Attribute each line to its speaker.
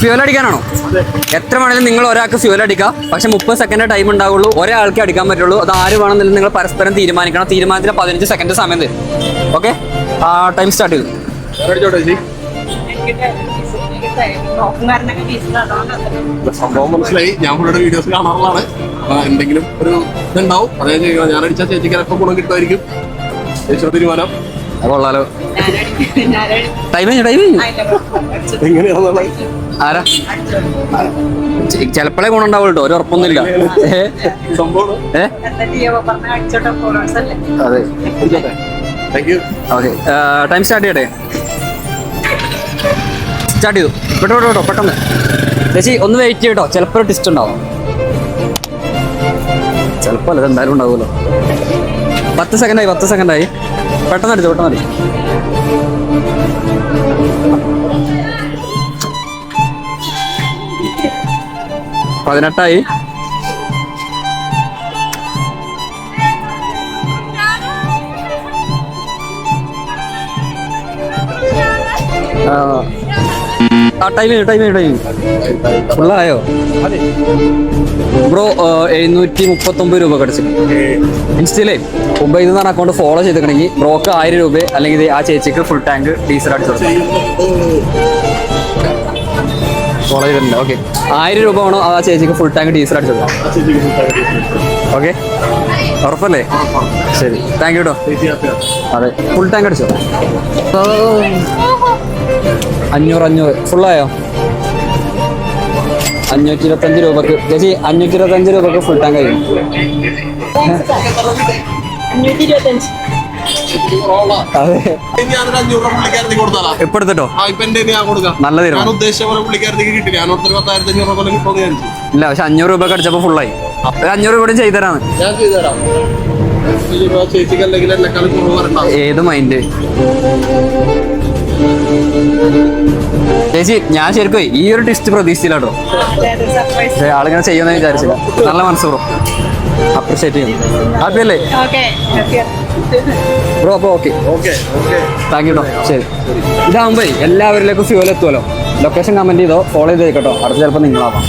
Speaker 1: Fuel അടിക്കാനാണോ? എത്ര വേണമെങ്കിലും നിങ്ങൾ ഒരാൾക്ക് ഫ്യൂൽ അടിക്കാം പക്ഷെ മുപ്പത് സെക്കൻഡ് ടൈം ഉണ്ടാവുള്ളൂ. ഒരാൾക്ക് അടിക്കാൻ പറ്റുള്ളൂ. അത് ആര് വേണമെന്നില്ല നിങ്ങൾ പരസ്പരം തീരുമാനിക്കണം. തീരുമാനത്തിന് പതിനഞ്ച് സെക്കൻഡ് സമയം തരും. ഓക്കെ ആ ടൈം സ്റ്റാർട്ട് ചെയ്തു.
Speaker 2: സംഭവം മനസ്സിലായി. ഞാൻ പുള്ളിയുടെ വീഡിയോസ് കാണാറുള്ളതാണ്. എന്തെങ്കിലും ഒരു ഇതുണ്ടാവും. അതായത് ഞാൻ അടിച്ചാൽ ചേച്ചിക്ക് ചിലപ്പോൾ ഗുണം കിട്ടുമായിരിക്കും. ചേച്ചിയുടെ തീരുമാനം.
Speaker 1: കൊള്ളാലോ. ടൈം കഴിഞ്ഞു ടൈം കഴിഞ്ഞു? ആരാ? ചിലപ്പോഴേ ഗുണുണ്ടാവുള്ളൂ കേട്ടോ ഒരു ഉറപ്പൊന്നുമില്ല. അതെ. ഓക്കെ ടൈം സ്റ്റാർട്ട് ചെയ്യട്ടെ? സ്റ്റാർട്ട് ചെയ്തു. വിട്ടോ കേട്ടോ പെട്ടെന്ന് ചേച്ചി ഒന്ന് വെയിറ്റ് ചെയ്യട്ടോ ചിലപ്പോൾ ടിസ്റ്റ് ഉണ്ടാവും. ചിലപ്പോൾ അല്ല എന്തായാലും ഉണ്ടാവുമല്ലോ. പത്ത് സെക്കൻഡായി പത്ത് സെക്കൻഡായി പെട്ടെന്ന് അടിച്ചു പെട്ടെന്ന് അടിച്ചു പതിനെട്ടായി ആ. ആ ടൈം ടൈം ടൈം ഫുള്ളായോ? ബ്രോ എഴുന്നൂറ്റി മുപ്പത്തൊമ്പത് രൂപ കടിച്ചു. ഇൻസ്റ്റയിലേ എന്ന് പറഞ്ഞ അക്കൗണ്ട് ഫോളോ ചെയ്തിട്ടുണ്ടെങ്കിൽ ബ്രോക്ക് ആയിരം രൂപ അല്ലെങ്കിൽ ആ ചേച്ചിക്ക് ഫുൾ ടാങ്ക് ഡീസൽ അടിച്ചു ഫോളോ ഓക്കെ ആയിരം രൂപ വേണോ? ആ ചേച്ചിക്ക് ഫുൾ ടാങ്ക് ഡീസൽ അടിച്ചു കൊടുക്കാം ഓക്കെ ഉറപ്പല്ലേ? ശരി. താങ്ക് യു കേട്ടോ അതെ. ഫുൾ ടാങ്ക് അടിച്ചോ. അഞ്ഞൂറ് അഞ്ഞൂറ്. ഫുള്ളായോ അഞ്ഞൂറ്റി ഇരുപത്തഞ്ച് രൂപക്ക്. ചേച്ചി അഞ്ഞൂറ്റി ഇരുപത്തഞ്ച് രൂപക്ക് ഫുൾ ടാങ്ക് കഴിയും അതെ. ഇപ്പൊ എടുത്തിട്ടോ നല്ല തീരുമാനം. ഇല്ല പക്ഷെ അഞ്ഞൂറ് രൂപ അടിച്ചപ്പോ ഫുള്ളായി അഞ്ഞൂറ് രൂപ ചെയ്തരാന്ന് ഏത് മൈൻഡ് ചേച്ചി ഞാൻ ശരിക്കും ഈ ഒരു ടെസ്റ്റ് പ്രതീക്ഷിച്ചില്ല കേട്ടോ
Speaker 3: സർപ്രൈസ്
Speaker 1: പക്ഷേ ആളിങ്ങനെ ചെയ്യുമെന്ന് വിചാരിച്ചില്ല. നല്ല മനസ്സ് ബ്രോ അപ്രിഷിയേറ്റ് ചെയ്യും. ഹാപ്പി അല്ലേ? ബ്രോ അപ്പോൾ okay
Speaker 2: okay okay
Speaker 1: thank you കേട്ടോ ശരി. ഇതാകുമ്പോൾ എല്ലാവരിലേക്കും ഫ്യൂവൽ എത്തുമല്ലോ ലൊക്കേഷൻ കമന്റ് ചെയ്തോ ഫോളോ ചെയ്ത് കേട്ടോ. അടുത്ത ചിലപ്പോൾ നിങ്ങളാവാം.